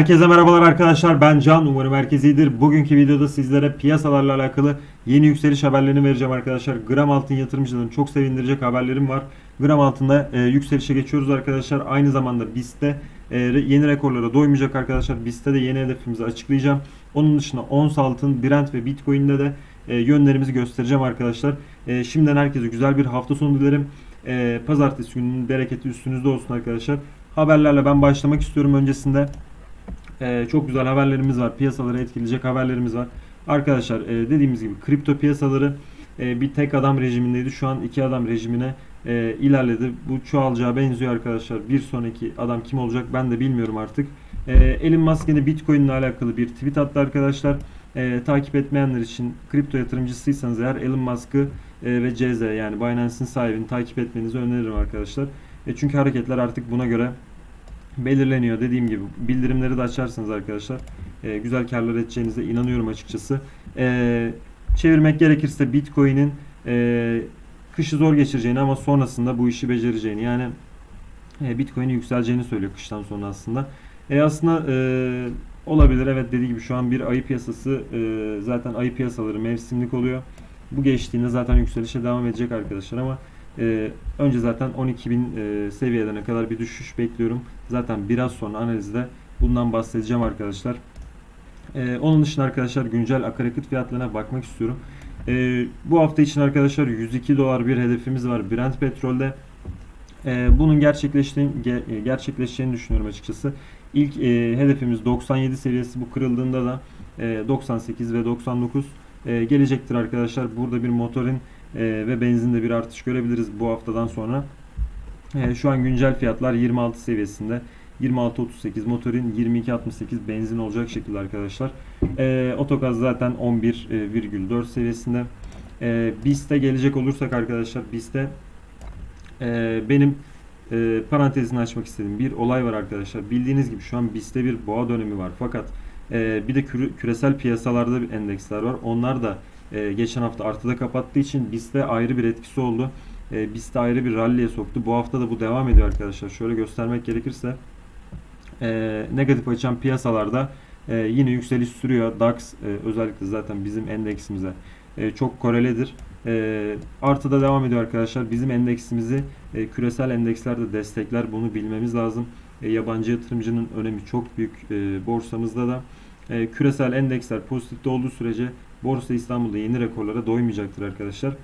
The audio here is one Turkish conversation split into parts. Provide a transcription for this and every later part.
Herkese merhabalar arkadaşlar ben Can umarım herkes. Bugünkü videoda sizlere piyasalarla alakalı yeni yükseliş haberlerini vereceğim arkadaşlar. Gram altın yatırımcılarını çok sevindirecek haberlerim var. Gram altında e, yükselişe geçiyoruz arkadaşlar. Aynı zamanda BIST'te e, yeni rekorlara doymayacak arkadaşlar. BIST'te de yeni hedefimizi açıklayacağım. Onun dışında ons altın, Brent ve Bitcoin'de de e, yönlerimizi göstereceğim arkadaşlar. E, şimdiden herkese güzel bir hafta sonu dilerim. E, pazartesi gününün bereketi üstünüzde olsun arkadaşlar. Haberlerle ben başlamak istiyorum öncesinde. Ee, çok güzel haberlerimiz var. Piyasaları etkileyecek haberlerimiz var. Arkadaşlar e, dediğimiz gibi kripto piyasaları e, bir tek adam rejimindeydi. Şu an iki adam rejimine e, ilerledi. Bu çoğalacağı benziyor arkadaşlar. Bir sonraki adam kim olacak ben de bilmiyorum artık. Elon Musk yine Bitcoin ile alakalı bir tweet attı arkadaşlar. Takip etmeyenler için kripto yatırımcısıysanız eğer Elon Musk'ı ve CZ yani Binance'in sahibini takip etmenizi öneririm arkadaşlar. Çünkü hareketler artık buna göre belirleniyor. Dediğim gibi bildirimleri de açarsanız arkadaşlar e, güzel karlar edeceğinize inanıyorum açıkçası. E, çevirmek gerekirse Bitcoin'in e, kışı zor geçireceğini ama sonrasında bu işi becereceğini yani e, Bitcoin'in yükseleceğini söylüyor kıştan sonra aslında. E, aslında e, olabilir evet dediği gibi şu an bir ayı piyasası e, zaten ayı piyasaları mevsimlik oluyor. Bu geçtiğinde zaten yükselişe devam edecek arkadaşlar ama ee, önce zaten 12.000 e, seviyelerine kadar bir düşüş bekliyorum. Zaten biraz sonra analizde bundan bahsedeceğim arkadaşlar. Ee, onun dışında arkadaşlar güncel akaryakıt fiyatlarına bakmak istiyorum. Ee, bu hafta için arkadaşlar 102 dolar bir hedefimiz var Brent petrolde. Bunun gerçekleştiğini, ge- e, gerçekleşeceğini düşünüyorum açıkçası. İlk e, hedefimiz 97 seviyesi bu kırıldığında da e, 98 ve 99 e, gelecektir arkadaşlar. Burada bir motorin e, ve benzinde bir artış görebiliriz bu haftadan sonra. E, şu an güncel fiyatlar 26 seviyesinde. 26.38 motorin 22.68 benzin olacak şekilde arkadaşlar. E, otogaz zaten 11,4 seviyesinde. E, BIST'e gelecek olursak arkadaşlar BIST'e e, benim e, parantezini açmak istediğim bir olay var arkadaşlar. Bildiğiniz gibi şu an BIST'te bir boğa dönemi var. Fakat e, bir de küre- küresel piyasalarda bir endeksler var. Onlar da e, geçen hafta artıda kapattığı için BIST'e ayrı bir etkisi oldu. E, BIST'e ayrı bir rally'e soktu. Bu hafta da bu devam ediyor arkadaşlar. Şöyle göstermek gerekirse e, negatif açan piyasalarda e, yine yükseliş sürüyor. DAX e, özellikle zaten bizim endeksimize e, çok koreledir. E, artıda devam ediyor arkadaşlar. Bizim endeksimizi e, küresel endeksler de destekler. Bunu bilmemiz lazım. E, yabancı yatırımcının önemi çok büyük e, borsamızda da. E, küresel endeksler pozitifte olduğu sürece Borsa İstanbul'da yeni rekorlara doymayacaktır arkadaşlar.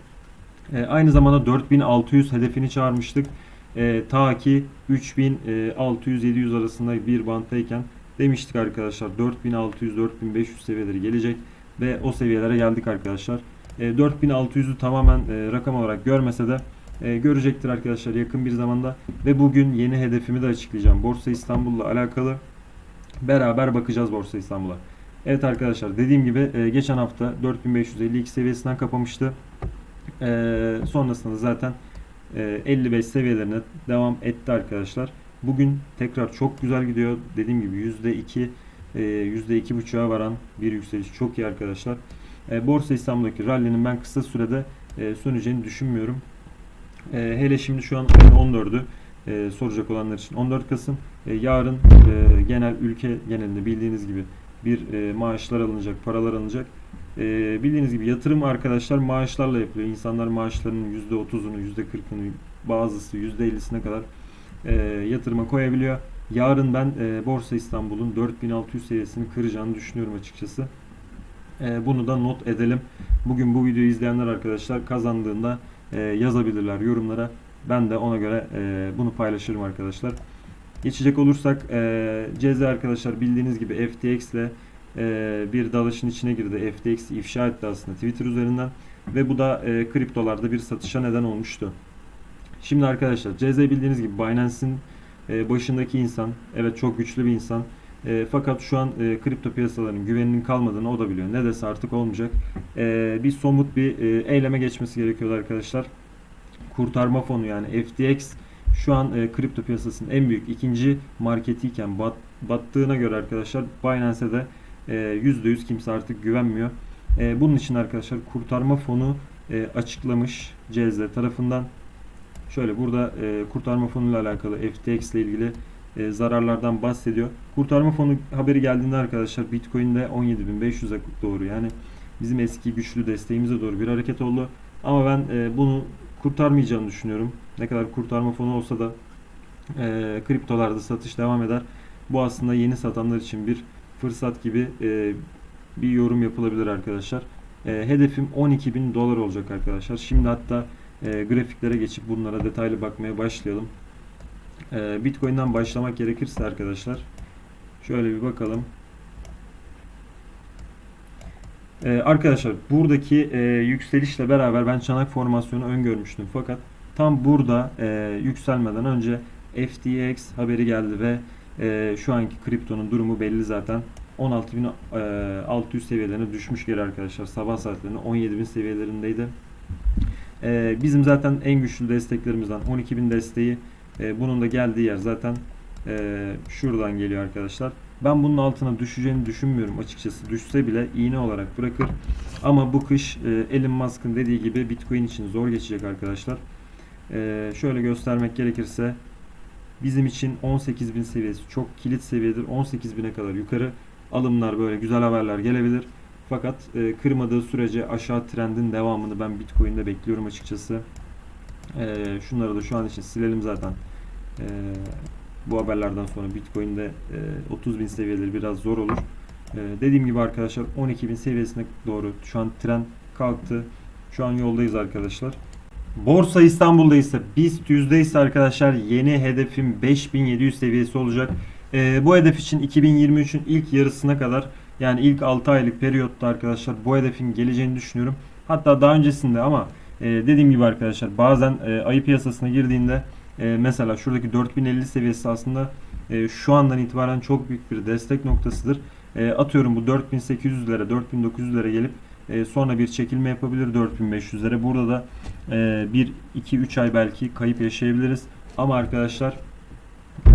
E, aynı zamanda 4600 hedefini çağırmıştık. E, ta ki 3600-700 arasında bir banttayken demiştik arkadaşlar 4600-4500 seviyeleri gelecek ve o seviyelere geldik arkadaşlar. E, 4600'ü tamamen e, rakam olarak görmese de e, görecektir arkadaşlar yakın bir zamanda ve bugün yeni hedefimi de açıklayacağım. Borsa İstanbul'la alakalı beraber bakacağız Borsa İstanbul'a. Evet arkadaşlar dediğim gibi e, geçen hafta 4552 seviyesinden kapamıştı. E, sonrasında zaten e, 55 seviyelerine devam etti arkadaşlar. Bugün tekrar çok güzel gidiyor. Dediğim gibi %2 e, %2.5'a varan bir yükseliş çok iyi arkadaşlar. E, Borsa İstanbul'daki rally'nin ben kısa sürede e, söneceğini düşünmüyorum. E, hele şimdi şu an ayın 14'ü e, soracak olanlar için 14 Kasım. E, yarın e, genel ülke genelinde bildiğiniz gibi bir e, maaşlar alınacak, paralar alınacak. E, bildiğiniz gibi yatırım arkadaşlar maaşlarla yapılıyor. İnsanlar maaşlarının %30'unu, %40'ını, bazısı %50'sine kadar e, yatırıma koyabiliyor. Yarın ben e, Borsa İstanbul'un 4600 seviyesini kıracağını düşünüyorum açıkçası. E, bunu da not edelim. Bugün bu videoyu izleyenler arkadaşlar kazandığında e, yazabilirler yorumlara. Ben de ona göre e, bunu paylaşırım arkadaşlar. Geçecek olursak e, CZ arkadaşlar bildiğiniz gibi FTX ile e, bir dalışın içine girdi. FTX ifşa etti aslında Twitter üzerinden ve bu da e, kriptolarda bir satışa neden olmuştu. Şimdi arkadaşlar CZ bildiğiniz gibi Binance'in e, başındaki insan. Evet çok güçlü bir insan. E, fakat şu an e, kripto piyasalarının güveninin kalmadığını o da biliyor. Ne dese artık olmayacak. E, bir somut bir e, eyleme geçmesi gerekiyordu arkadaşlar. Kurtarma fonu yani FTX şu an e, kripto piyasasının en büyük ikinci marketiyken bat, battığına göre arkadaşlar Binance'e de e, %100 kimse artık güvenmiyor. E, bunun için arkadaşlar kurtarma fonu e, açıklamış CZ tarafından. Şöyle burada e, kurtarma fonuyla alakalı FTX ile ilgili e, zararlardan bahsediyor. Kurtarma fonu haberi geldiğinde arkadaşlar Bitcoin'de 17.500'e doğru yani bizim eski güçlü desteğimize doğru bir hareket oldu. Ama ben e, bunu kurtarmayacağını düşünüyorum. Ne kadar kurtarma fonu olsa da e, kriptolarda satış devam eder. Bu aslında yeni satanlar için bir fırsat gibi e, bir yorum yapılabilir arkadaşlar. E, hedefim 12.000 dolar olacak arkadaşlar. Şimdi hatta e, grafiklere geçip bunlara detaylı bakmaya başlayalım. E, Bitcoin'den başlamak gerekirse arkadaşlar şöyle bir bakalım. E, arkadaşlar buradaki e, yükselişle beraber ben çanak formasyonu öngörmüştüm fakat tam burada e, yükselmeden önce FTX haberi geldi ve e, şu anki kriptonun durumu belli zaten. 16.600 seviyelerine düşmüş geri arkadaşlar. Sabah saatlerinde 17.000 seviyelerindeydi. E, bizim zaten en güçlü desteklerimizden 12.000 desteği e, bunun da geldiği yer zaten e, şuradan geliyor arkadaşlar. Ben bunun altına düşeceğini düşünmüyorum açıkçası. Düşse bile iğne olarak bırakır. Ama bu kış e, Elon Musk'ın dediği gibi Bitcoin için zor geçecek arkadaşlar. E, şöyle göstermek gerekirse bizim için 18.000 seviyesi çok kilit seviyedir. 18.000'e kadar yukarı alımlar böyle güzel haberler gelebilir. Fakat e, kırmadığı sürece aşağı trendin devamını ben Bitcoin'de bekliyorum açıkçası. E, şunları da şu an için silelim zaten. E, bu haberlerden sonra Bitcoin'de e, 30.000 seviyeleri biraz zor olur. E, dediğim gibi arkadaşlar 12.000 seviyesine doğru şu an trend kalktı. Şu an yoldayız arkadaşlar. Borsa İstanbul'da ise BIST yüzde arkadaşlar yeni hedefim 5700 seviyesi olacak. E, bu hedef için 2023'ün ilk yarısına kadar yani ilk 6 aylık periyotta arkadaşlar bu hedefin geleceğini düşünüyorum. Hatta daha öncesinde ama e, dediğim gibi arkadaşlar bazen e, ayı piyasasına girdiğinde e, mesela şuradaki 4050 seviyesi aslında e, şu andan itibaren çok büyük bir destek noktasıdır. E, atıyorum bu 4800'lere 4900'lere gelip e, sonra bir çekilme yapabilir 4500'lere. Burada da e, 1 2 3 ay belki kayıp yaşayabiliriz. Ama arkadaşlar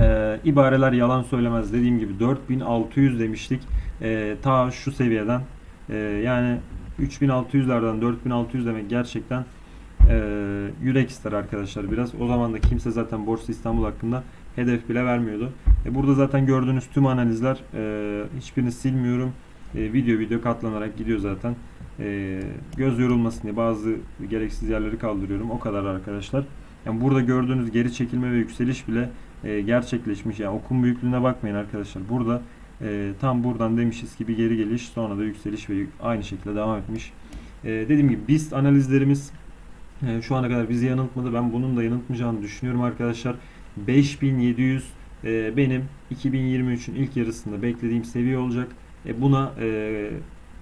e, ibareler yalan söylemez. Dediğim gibi 4600 demiştik. E, ta şu seviyeden e, yani 3600'lerden 4600 demek gerçekten e, yürek ister arkadaşlar biraz. O zaman da kimse zaten Borsa İstanbul hakkında hedef bile vermiyordu. E, burada zaten gördüğünüz tüm analizler e, hiçbirini silmiyorum. E, video video katlanarak gidiyor zaten. E, göz yorulmasın diye bazı gereksiz yerleri kaldırıyorum. O kadar arkadaşlar. Yani burada gördüğünüz geri çekilme ve yükseliş bile e, gerçekleşmiş. Yani okun büyüklüğüne bakmayın arkadaşlar. Burada e, tam buradan demişiz ki bir geri geliş sonra da yükseliş ve aynı şekilde devam etmiş. E, dediğim gibi BIST analizlerimiz e, şu ana kadar bizi yanıltmadı. Ben bunun da yanıltmayacağını düşünüyorum arkadaşlar. 5700 e, benim 2023'ün ilk yarısında beklediğim seviye olacak. E, buna e,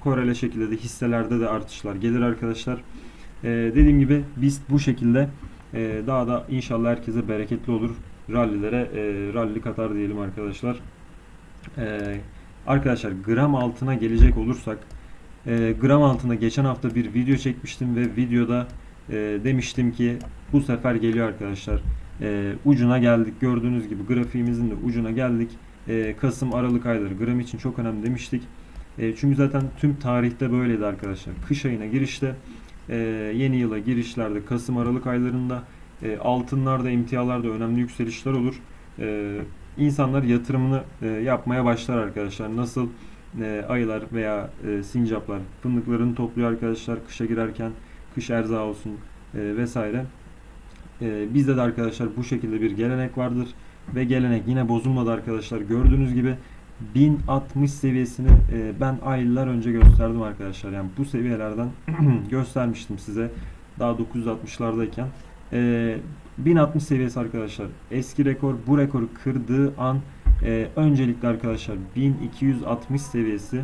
korele şekilde de hisselerde de artışlar gelir arkadaşlar. E, dediğim gibi BIST bu şekilde e, daha da inşallah herkese bereketli olur. Rallilere e, ralli katar diyelim arkadaşlar. E, arkadaşlar gram altına gelecek olursak e, gram altına geçen hafta bir video çekmiştim ve videoda e, demiştim ki bu sefer geliyor arkadaşlar. E, ucuna geldik. Gördüğünüz gibi grafiğimizin de ucuna geldik. E, Kasım Aralık ayları gram için çok önemli demiştik. E, çünkü zaten tüm tarihte böyleydi arkadaşlar. Kış ayına girişte e, yeni yıla girişlerde Kasım Aralık aylarında e, altınlarda emtialarda önemli yükselişler olur. E, insanlar yatırımını e, yapmaya başlar arkadaşlar. Nasıl e, ayılar veya e, sincaplar fındıklarını topluyor arkadaşlar kışa girerken kış erzağı olsun e, vesaire. E, bizde de arkadaşlar bu şekilde bir gelenek vardır ve gelenek yine bozulmadı arkadaşlar. Gördüğünüz gibi 1060 seviyesini e, ben aylar önce gösterdim arkadaşlar. Yani bu seviyelerden göstermiştim size daha 960'lardayken. E, 1060 seviyesi arkadaşlar eski rekor bu rekoru kırdığı an e, öncelikle arkadaşlar 1260 seviyesi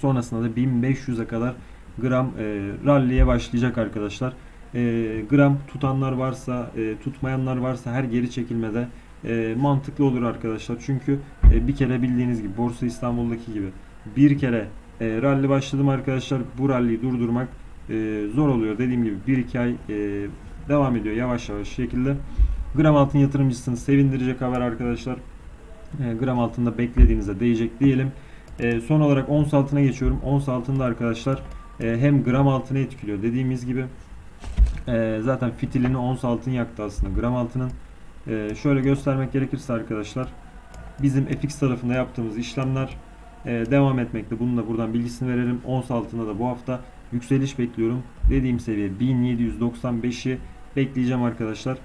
sonrasında da 1500'e kadar gram e, ralliye başlayacak arkadaşlar. E, gram tutanlar varsa, e, tutmayanlar varsa her geri çekilmede e, mantıklı olur arkadaşlar. Çünkü e, bir kere bildiğiniz gibi Borsa İstanbul'daki gibi bir kere e, rally başladım arkadaşlar. Bu ralliyi durdurmak e, zor oluyor. Dediğim gibi 1-2 ay e, devam ediyor yavaş yavaş şekilde. Gram altın yatırımcısını sevindirecek haber arkadaşlar. E, gram altında beklediğinizde değecek diyelim. E, son olarak ons altına geçiyorum. Ons altında arkadaşlar hem gram altını etkiliyor. Dediğimiz gibi e, zaten fitilini ons altın yaktı aslında gram altının. Ee, şöyle göstermek gerekirse arkadaşlar bizim FX tarafında yaptığımız işlemler e, devam etmekte. Bunun da buradan bilgisini verelim. Ons altında da bu hafta yükseliş bekliyorum. Dediğim seviye 1795'i bekleyeceğim arkadaşlar.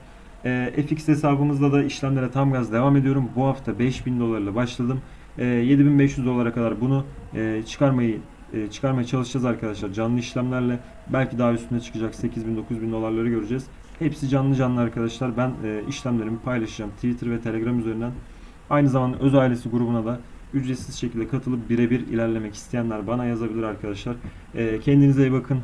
E, FX hesabımızda da işlemlere tam gaz devam ediyorum. Bu hafta 5000 dolarla başladım. E, 7500 dolara kadar bunu e, çıkarmayı e, çıkarmaya çalışacağız arkadaşlar canlı işlemlerle. Belki daha üstüne çıkacak 8000 9000 dolarları göreceğiz. Hepsi canlı canlı arkadaşlar. Ben e, işlemlerimi paylaşacağım Twitter ve Telegram üzerinden. Aynı zamanda öz ailesi grubuna da ücretsiz şekilde katılıp birebir ilerlemek isteyenler bana yazabilir arkadaşlar. E, kendinize iyi bakın.